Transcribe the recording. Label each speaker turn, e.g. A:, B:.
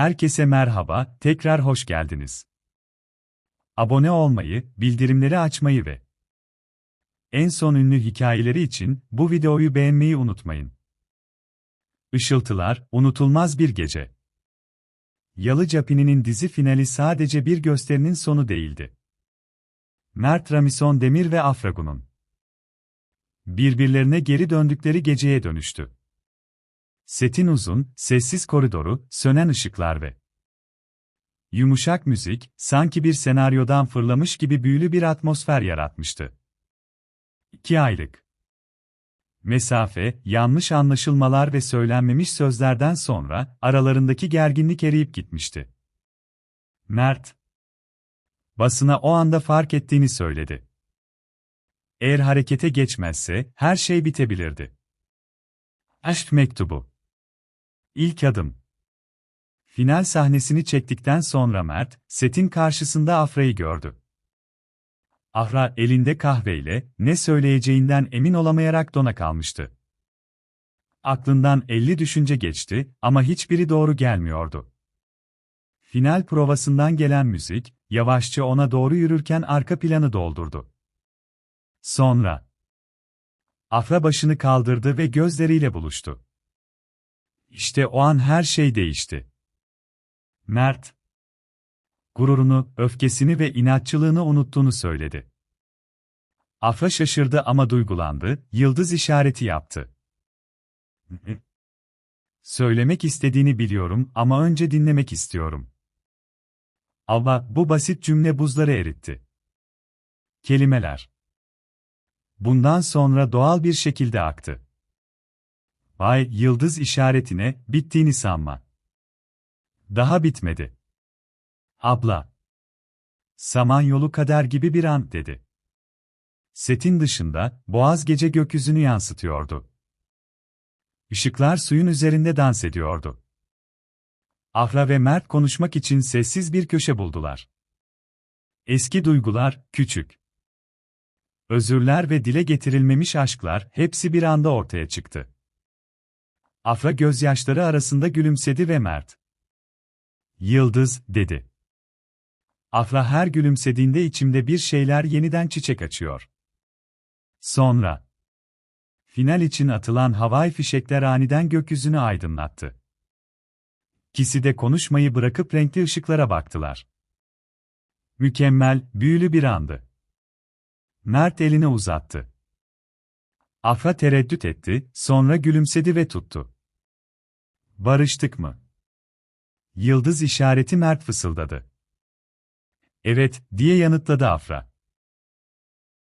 A: Herkese merhaba, tekrar hoş geldiniz. Abone olmayı, bildirimleri açmayı ve en son ünlü hikayeleri için bu videoyu beğenmeyi unutmayın. Işıltılar, unutulmaz bir gece. Yalı Capini'nin dizi finali sadece bir gösterinin sonu değildi. Mert Ramison Demir ve Afragun'un birbirlerine geri döndükleri geceye dönüştü. Setin uzun, sessiz koridoru, sönen ışıklar ve yumuşak müzik, sanki bir senaryodan fırlamış gibi büyülü bir atmosfer yaratmıştı. İki aylık mesafe, yanlış anlaşılmalar ve söylenmemiş sözlerden sonra aralarındaki gerginlik eriyip gitmişti. Mert basına o anda fark ettiğini söyledi. Eğer harekete geçmezse her şey bitebilirdi. Aşk mektubu İlk adım. Final sahnesini çektikten sonra Mert, setin karşısında Afra'yı gördü. Afra elinde kahveyle, ne söyleyeceğinden emin olamayarak dona kalmıştı. Aklından elli düşünce geçti ama hiçbiri doğru gelmiyordu. Final provasından gelen müzik, yavaşça ona doğru yürürken arka planı doldurdu. Sonra, Afra başını kaldırdı ve gözleriyle buluştu. İşte o an her şey değişti. Mert, gururunu, öfkesini ve inatçılığını unuttuğunu söyledi. Afra şaşırdı ama duygulandı, yıldız işareti yaptı. Söylemek istediğini biliyorum ama önce dinlemek istiyorum. Ama bu basit cümle buzları eritti. Kelimeler. Bundan sonra doğal bir şekilde aktı. Vay, yıldız işaretine, bittiğini sanma. Daha bitmedi. Abla. Samanyolu kader gibi bir an, dedi. Setin dışında, boğaz gece gökyüzünü yansıtıyordu. Işıklar suyun üzerinde dans ediyordu. Ahra ve Mert konuşmak için sessiz bir köşe buldular. Eski duygular, küçük. Özürler ve dile getirilmemiş aşklar hepsi bir anda ortaya çıktı. Afra gözyaşları arasında gülümsedi ve Mert. Yıldız, dedi. Afra her gülümsediğinde içimde bir şeyler yeniden çiçek açıyor. Sonra. Final için atılan havai fişekler aniden gökyüzünü aydınlattı. İkisi de konuşmayı bırakıp renkli ışıklara baktılar. Mükemmel, büyülü bir andı. Mert elini uzattı. Afra tereddüt etti, sonra gülümsedi ve tuttu. Barıştık mı? Yıldız işareti Mert fısıldadı. Evet, diye yanıtladı Afra.